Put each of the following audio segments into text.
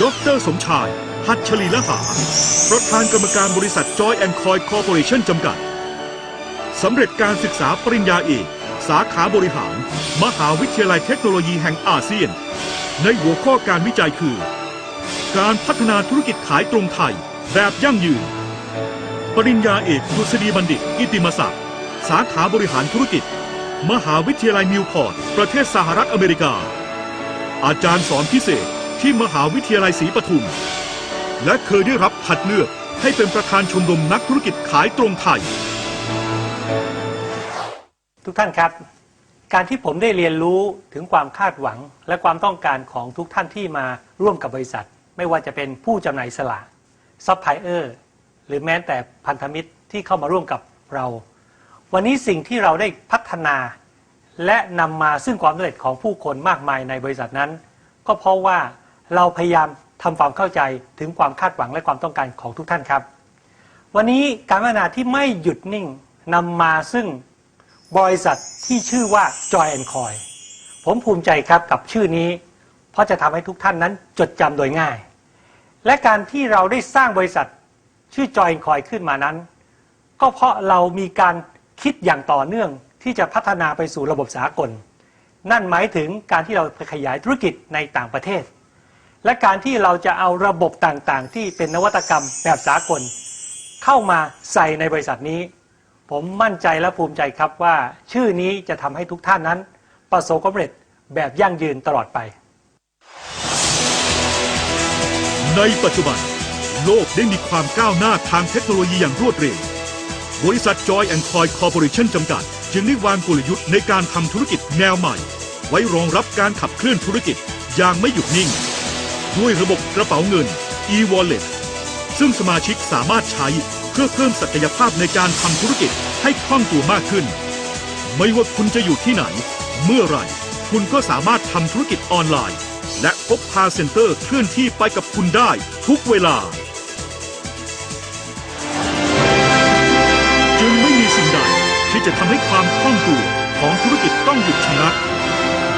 ดรสมชาย หัตถลีละหา ประธานกรรมการบริษัทจอยแอนคอยคอร์ปอเรชั่นจำกัด สำเร็จการศึกษาปริญญาเอก สาขาบริหาร มหาวิทยาลัยเทคโนโลยีแห่งอาเซียน ในหัวข้อการวิจัยคือ การพัฒนาธุรกิจขายตรงไทย แบบยั่งยืน ปริญญาเอกดุษฎีบัณฑิต กิติมศักดิ์ สาขาบริหารธุรกิจ มหาวิทยาลัยนิวพอร์ต ประเทศสหรัฐอเมริกา อาจารย์สอนพิเศษ ที่มหาวิทยาลัยศรีปทุม และเคยได้รับคัดเลือกให้เป็นประธานชมรมนักธุรกิจขายตรงไทย ทุกท่านครับ การที่ผมได้เรียนรู้ถึงความคาดหวัง และความต้องการของทุกท่านที่มาร่วมกับบริษัท ไม่ว่าจะเป็นผู้จำหน่ายสลากซัพพลายเออร์หรือแม้แต่พันธมิตรที่เข้ามาร่วมกับเรา วันนี้สิ่งที่เราได้พัฒนา และนำมาซึ่งความสำเร็จของผู้คนมากมายในบริษัทนั้น ก็เพราะว่า เราพยายามทำความเข้าใจถึงความคาดหวังและความต้องการของทุกท่านครับ วันนี้การพัฒนาที่ไม่หยุดนิ่งนำมาซึ่งบริษัทที่ชื่อว่า Joy and Coy ผมภูมิใจครับกับชื่อนี้ เพราะจะทำให้ทุกท่านนั้นจดจำโดยง่าย และการที่เราได้สร้างบริษัทชื่อ Joy and Coy ขึ้นมานั้น ก็เพราะเรามีการคิดอย่างต่อเนื่องที่จะพัฒนาไปสู่ระบบสากล นั่นหมายถึงการที่เราขยายธุรกิจในต่างประเทศ และการที่เราจะเอาระบบต่างๆ ที่เป็นนวัตกรรมแบบสากล เข้ามาใส่ในบริษัทนี้ ผมมั่นใจและภูมิใจครับว่า ชื่อนี้จะทำให้ทุกท่านนั้น ประสบความสำเร็จแบบยั่งยืนตลอดไป ในปัจจุบัน โลกได้มีความก้าวหน้าทางเทคโนโลยีอย่างรวดเร็ว บริษัท Joy and Coy Corporation จำกัด จึงได้วางกลยุทธ์ในการทำธุรกิจแนวใหม่ ไว้รองรับการขับเคลื่อนธุรกิจอย่างไม่หยุดนิ่ง ด้วยระบบกระเป๋าเงิน e-wallet ซึ่งสมาชิกสามารถใช้เพื่อเพิ่มศักยภาพในการทำธุรกิจให้คล่องตัวมากขึ้น ไม่ว่าคุณจะอยู่ที่ไหน เมื่อไหร่ คุณก็สามารถทำธุรกิจออนไลน์ และพบพาเซ็นเตอร์เคลื่อนที่ไปกับคุณได้ทุกเวลา จึงไม่มีสิ่งใดที่จะทำให้ความคล่องตัวของธุรกิจต้องหยุดชะงัก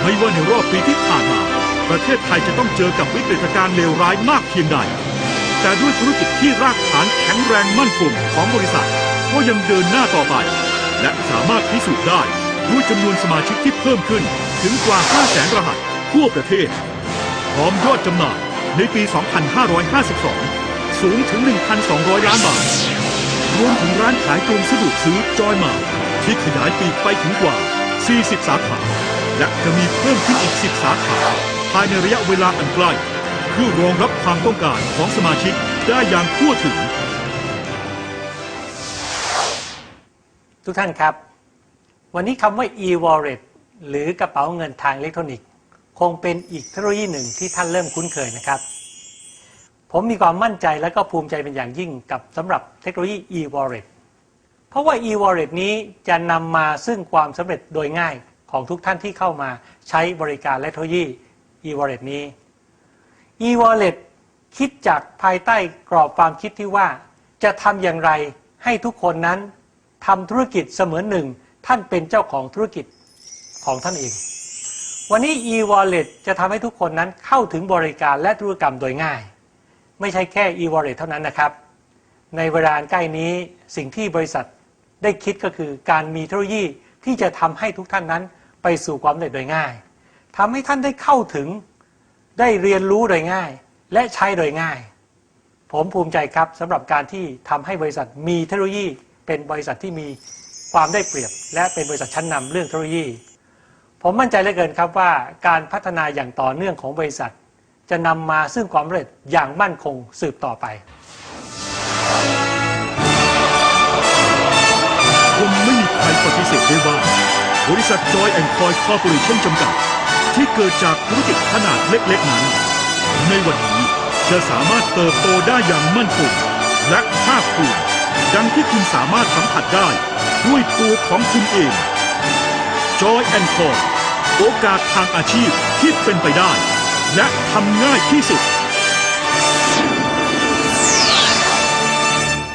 ไม่ว่าในรอบปีที่ผ่านมา ประเทศไทยจะต้องเจอกับวิกฤตการณ์เลวร้ายมากเพียงใด แต่ด้วยธุรกิจที่รากฐานแข็งแรงมั่นคงของบริษัท ก็ยังเดินหน้าต่อไป และสามารถพิสูจน์ได้ด้วยจำนวนสมาชิกที่เพิ่มขึ้นถึงกว่า 5 0 0แสนรหัสทั่วประเทศ พร้อมยอดจำหน่ายในปี 2552 สูงถึง 1,200 ล้านบาท รวมถึงร้านขายตรงสะดวกซื้อจอยมาที่ขยายปีกไปถึงกว่า 40 สาขา และจะมีเพิ่มขึ้นอีก 10 สาขา ภายในระยะเวลาอันใกล้เพื่อรองรับความต้องการของสมาชิกได้อย่างทั่วถึง ทุกท่านครับ วันนี้คำว่า e-wallet หรือกระเป๋าเงินทางอิเล็กทรอนิกส์ คงเป็นอีกเทคโนโลยีหนึ่งที่ท่านเริ่มคุ้นเคยนะครับ ผมมีความมั่นใจและก็ภูมิใจเป็นอย่างยิ่งกับสำหรับเทคโนโลยี e-wallet เพราะว่า e-wallet นี้จะนำมาซึ่งความสำเร็จโดยง่ายของทุกท่านที่เข้ามาใช้บริการและเทคโนโลยี e-wallet นี้ e-wallet คิดจากภายใต้กรอบความคิดที่ว่า จะทำอย่างไรให้ทุกคนนั้นทำธุรกิจเสมือนหนึ่ง ท่านเป็นเจ้าของธุรกิจของท่านเอง วันนี้ e-wallet จะทำให้ทุกคนนั้นเข้าถึงบริการและธุรกรรมโดยง่าย ไม่ใช่แค่ e-wallet เท่านั้นนะครับ ในเวลาใกล้นี้สิ่งที่บริษัทได้คิดก็คือการมีเทคโนโลยีที่จะทำให้ทุกท่านนั้นไปสู่ความสำเร็จโดยง่าย ทำให้ท่านได้เข้าถึงได้เรียนรู้โดยง่าย และใช้โดยง่าย ผมภูมิใจครับสำหรับการที่ทำให้บริษัทมีเทคโนโลยี เป็นบริษัทที่มีความได้เปรียบ และเป็นบริษัทชั้นนำเรื่องเทคโนโลยี ผมมั่นใจเหลือเกินครับว่าการพัฒนาอย่างต่อเนื่องของบริษัท จะนำมาซึ่งความสำเร็จอย่างมั่นคงสืบต่อไปคงไม่มีใครปฏิเสธได้ว่า บริษัท Joy and Coy Corporation จำกัด ที่เกิดจากธุรกิจขนาดเล็กๆนั้น ในวันนี้จะสามารถเติบโตได้อย่างมั่นคงและภาคภูมิดังที่คุณสามารถสัมผัสได้ด้วยตัวของคุณเอง Joy and Coy โอกาสทางอาชีพที่เป็นไปได้ และทำง่ายที่สุด